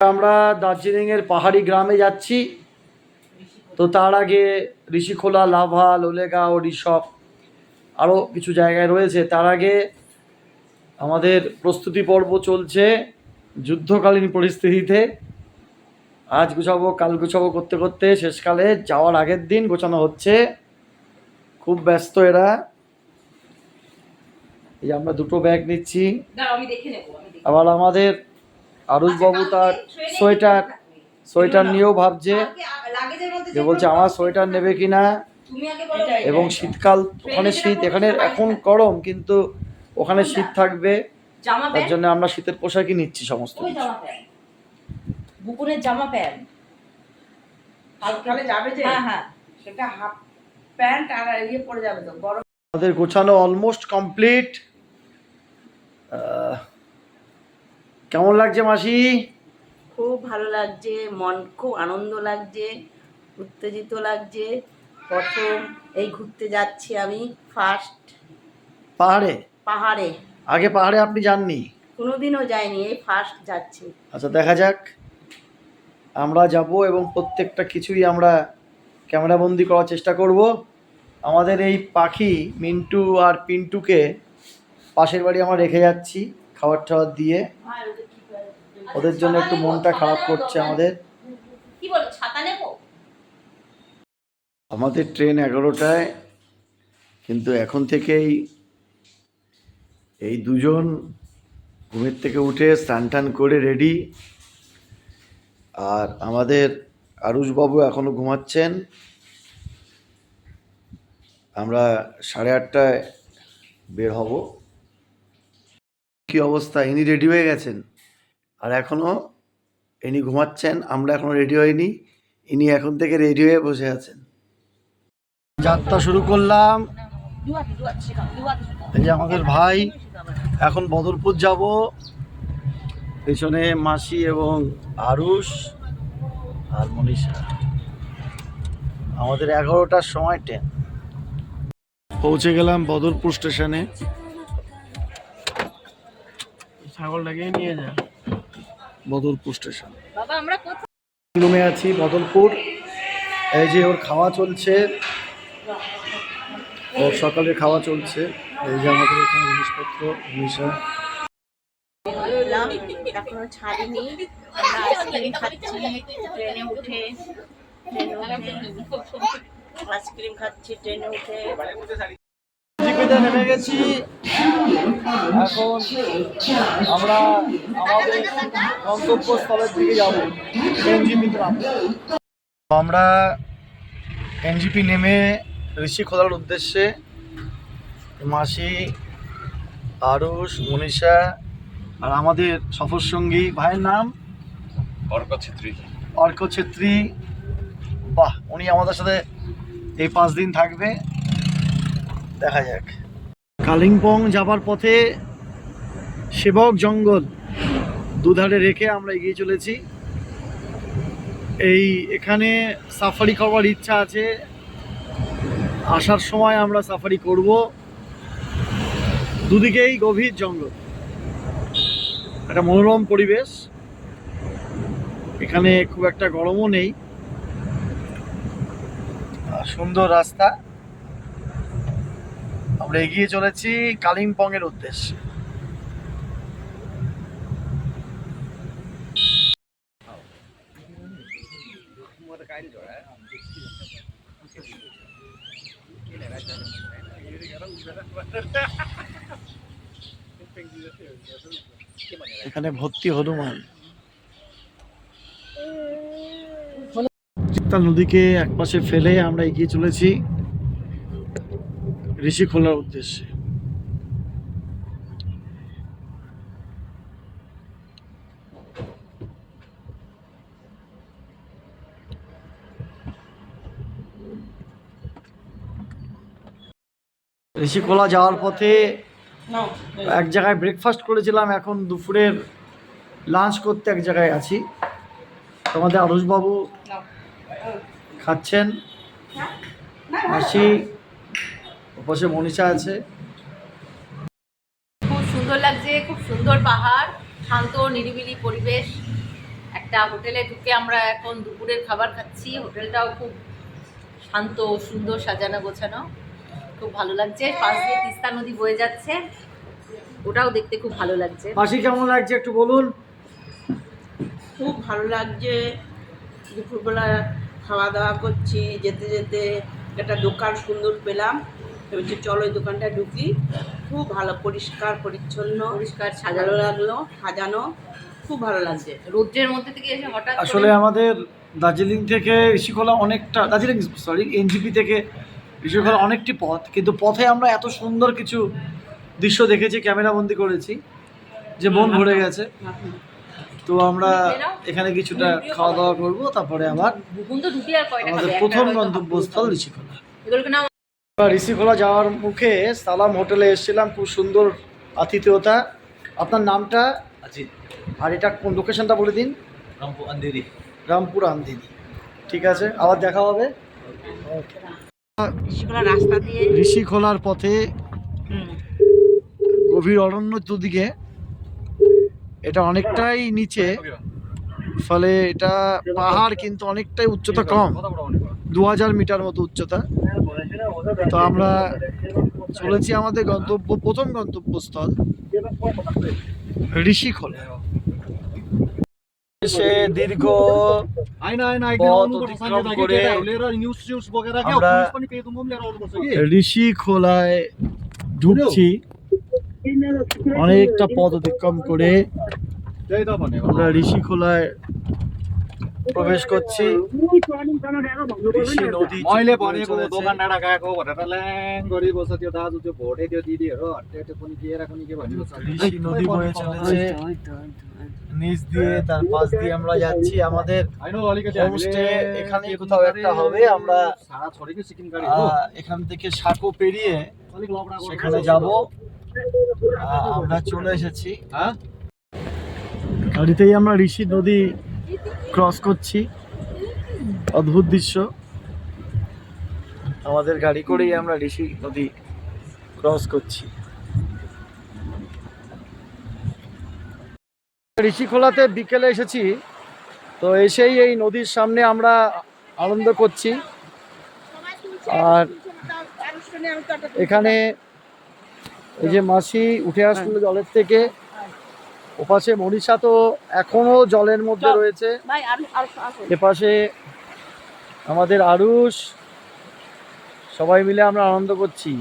আমরা দার্জিলিংয়ের পাহাড়ি গ্রামে যাচ্ছি। তো তার আগে ঋষিখোলা লাভা লোলেগাঁও ঋষভ আরও কিছু জায়গায় রয়েছে। তার আগে আমাদের প্রস্তুতি পর্ব চলছে যুদ্ধকালীন পরিস্থিতিতে। আজ গুছাবো কাল গুছাবো করতে করতে। শেষকালে যাওয়ার আগের দিন গোছানো হচ্ছে। খুব ব্যস্ত এরা। এই যে আমরা দুটো ব্যাগ নিচ্ছি। আবার আমাদের আরুষবাবু তার সোয়েটার সোয়েটার নিয়েও ভাবছে যে বলছে আমার সোয়েটার নেবে কিনা তুমি আগে বলো। এবং শীতকাল ওখানে শীত এখানে এখন গরম কিন্তু ওখানে শীত থাকবে। তার জন্য আমরা শীতের পোশাকই নিচ্ছি সমস্ত কিছু। জামা প্যান্ট। বুকুনের জামা প্যান্ট। সকালে যাবে যে? হ্যাঁ হ্যাঁ। সেটা হাফ প্যান্ট আর ইয়ে পরে যাবে তো গরম। আমাদের গোছানো অলমোস্ট কমপ্লিট কেমন লাগছে মাসি? খুব ভালো লাগছে মন খুব আনন্দ লাগছে উত্তেজিত লাগছে। প্রথম এই ঘুরতে যাচ্ছি আমি ফার্স্ট পাহাড়ে? পাহাড়ে। আগে পাহাড়ে আপনি যাননি? কোনোদিনও যাইনি এই ফার্স্ট যাচ্ছি। আচ্ছা দেখা যাক। আমরা যাব এবং প্রত্যেকটা কিছুই আমরা ক্যামেরাবন্দি করার চেষ্টা করব। আমাদের এই পাখি মিন্টু আর পিন্টুকে পাশের বাড়ি আমরা রেখে যাচ্ছি খাবার টাবার দিয়ে। ওদের জন্য একটু মনটা খারাপ করছে আমাদের। কি বলো ছাতা নেব? আমাদের ট্রেন এগারোটায় কিন্তু এখন থেকেই এই দুজন ঘুমের থেকে উঠে স্নান টান করে রেডি। আর আমাদের আরুষবাবু এখনও ঘুমাচ্ছেন। আমরা সাড়ে আটটায় বের হব। কি অবস্থা? ইনি রেডি হয়ে গেছেন? আর এখনও ইনি ঘুমাচ্ছেন, আমরা এখনও রেডি হইনি, ইনি এখন থেকে রেডি হয়ে বসে আছেন। যাত্রা শুরু করলাম। এই যে আমাদের ভাই, এখন বদরপুর যাব। পেছনে মাসি এবং আরুষ আর মনীষা। আমাদের এগারোটার সময় ট্রেন। পৌঁছে গেলাম বদরপুর স্টেশনে। ছাগলটাকে নিয়ে যা। বদরপুর স্টেশন। বাবা রুমে আছি বদলপুর। এই যে ওর খাওয়া চলছে। ওর সকালে খাওয়া চলছে। এই যে আমাদের এখানে জিনিসপত্র জিনিসা এখনও ছাড়িনি। আমরা আইসক্রিম খাচ্ছি ট্রেনে উঠে আইসক্রিম খাচ্ছি ট্রেনে উঠে। জিপিতে নেমে গেছি। এখন আমরা আমাদের গন্তব্যস্থলের দিকে যাব এনজিপিতে আমরা এনজিপি নেমে ঋষি খোলার উদ্দেশ্যে মাসি আরুষ মনীষা আর আমাদের সফরসঙ্গী ভাইয়ের নাম অর্ক ছেত্রী অর্ক ছেত্রী বাহ উনি আমাদের সাথে এই পাঁচ দিন থাকবে। দেখা যাক। কালিম্পং যাবার পথে সেবক জঙ্গল দুধারে রেখে আমরা এগিয়ে চলেছি। এই এখানে সাফারি করবার ইচ্ছা আছে। আসার সময় আমরা সাফারি করব। দুদিকেই গভীর জঙ্গল। একটা মনোরম পরিবেশ। এখানে খুব একটা গরমও নেই। সুন্দর রাস্তা। আমরা এগিয়ে চলেছি কালিম্পং এর উদ্দেশ্যে। এখানে ভর্তি হনুমান। চিত্তা নদীকে একপাশে ফেলে আমরা এগিয়ে চলেছি। ঋষি খোলার উদ্দেশ্যে। ঋষিখোলা যাওয়ার পথে এক জায়গায় ব্রেকফাস্ট করেছিলাম এখন দুপুরের লাঞ্চ করতে এক জায়গায় আছি। তোমাদের আরুষবাবু খাচ্ছেন। মাসি ওপাশে মনীষা আছে। খুব সুন্দর লাগছে খুব সুন্দর পাহাড় শান্ত নিরিবিলি পরিবেশ। একটা একটা হোটেলে ঢুকে আমরা এখন দুপুরের খাবার খাচ্ছি। হোটেলটাও খুব শান্ত সুন্দর সাজানো গোছানো। খুব ভালো লাগছে। পাশ দিয়ে তিস্তা নদী বয়ে যাচ্ছে। ওটাও দেখতে খুব ভালো লাগছে। মাসি কেমন লাগছে একটু বলুন? খুব ভালো লাগছে। দুপুরবেলা খাওয়া দাওয়া করছি যেতে যেতে একটা দোকান সুন্দর পেলাম। বলছি চলো এই দোকানটা ঢুকি। খুব ভালো পরিষ্কার পরিচ্ছন্ন পরিষ্কার সাজানো লাগল সাজানো। খুব ভালো লাগছে। রৌদ্রের মধ্যে থেকে এসে হঠাৎ আসলে আমাদের দার্জিলিং থেকে ঋষিখোলা অনেকটা দার্জিলিং সরি এনজিপি থেকে ঋষিখোলা অনেকটি পথ। কিন্তু পথে আমরা এত সুন্দর কিছু দৃশ্য দেখেছি ক্যামেরা বন্দি করেছি যে মন ভরে গেছে। তো আমরা এখানে কিছুটা খাওয়া দাওয়া করব তারপরে আবার আমাদের প্রথম গন্তব্যস্থল নাও ঋষিখোলা যাওয়ার মুখে সালাম হোটেলে এসেছিলাম খুব সুন্দর আতিথেয়তা। আপনার নামটা? আজিত আর এটা কোন লোকেশনটা বলে দিন? রামপুর আন্দিরি। রামপুর আন্দিরি। ঠিক আছে আবার দেখা হবে। ঋষিখোলার পথে গভীর অরণ্য দুদিকে এটা অনেকটাই নিচে ফলে এটা পাহাড় কিন্তু অনেকটাই উচ্চতা কম। দু হাজার মিটার মতো উচ্চতা। তো আমরা চলেছি আমাদের গন্তব্য প্রথম গন্তব্যস্থল ঋষিখোলা। সে দীর্ঘ পথ অতিক্রম করে ঋষি খোলায় ঢুকছি। অনেকটা পদ অতিক্রম করে আমরা ঋষি খোলায় প্রবেশ করছি ঋষি নদী मैले বয়ে भनेको চলেছে। दोकान डाँडा गएको भनेर ल्याङ गरी बस्छ त्यो दाजु त्यो भोटे त्यो दिदीहरू हट्टे त्यो पनि दिएर पनि के भनिबस्छ ঋষি নদী বয়ে চলেছে নিচ দিয়ে তার পাশ দিয়ে আমরা যাচ্ছি আমাদের होइन अलिकति হোমস্টে এখানেই কোথাও একটা হবে আমরা সারা ছড়িকে সিকিম গাড়ি हो আহ, এখান থেকে সাঁকো পেরিয়ে अलिक लबडा गर्नु সেখানে যাব আহ, আমরা চলে এসেছি হ্যাঁ গাড়িতেই আমরা ঋষি নদী ক্রস করছি। অদ্ভুত দৃশ্য। আমাদের গাড়ি করেই আমরা ঋষি নদী ক্রস করছি। ঋষিখোলাতে বিকেলে এসেছি। তো এসেই এই নদীর সামনে আমরা আনন্দ করছি। আর এখানে এই যে মাসি উঠে আসলো জলের থেকে। ওপাশে মনীষা তো এখনও জলের মধ্যে রয়েছে। এপাশে আমাদের আরুষ। সবাই মিলে আমরা আনন্দ করছি।